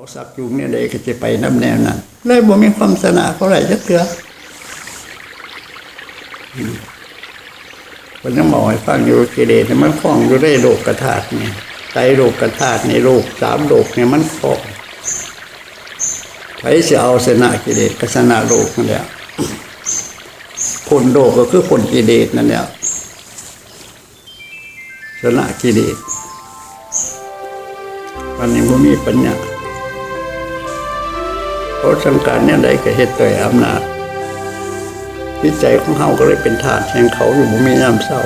เอาสักยุงเนี่ยใดก็จะไปน้ำแนวนั้นเลยบ่มีความสนะเขาไรจักเถืออืมคนยังบอกให้ฟังอยู่กิเลสมันคล้องอยู่ได้โลกกระถาดเนี่ยใจโลกกระถาดในโลกสามโลกเนี่ยมันคล้องใครจะเอาชนะกิเลสก็ชนะโลกนั่นแหละพ้นโลกก็คือพ้นกิเลสนั่นแหละชนะกิเลสวันนี้ผมมีปัญญา เพราะสังการเนี่ยใดก็เหตุต่อยอำนาจจิตใจของเฮาก็เลยเป็นฐานแห่งเขาอยู่บ่มีน้ำเศร้า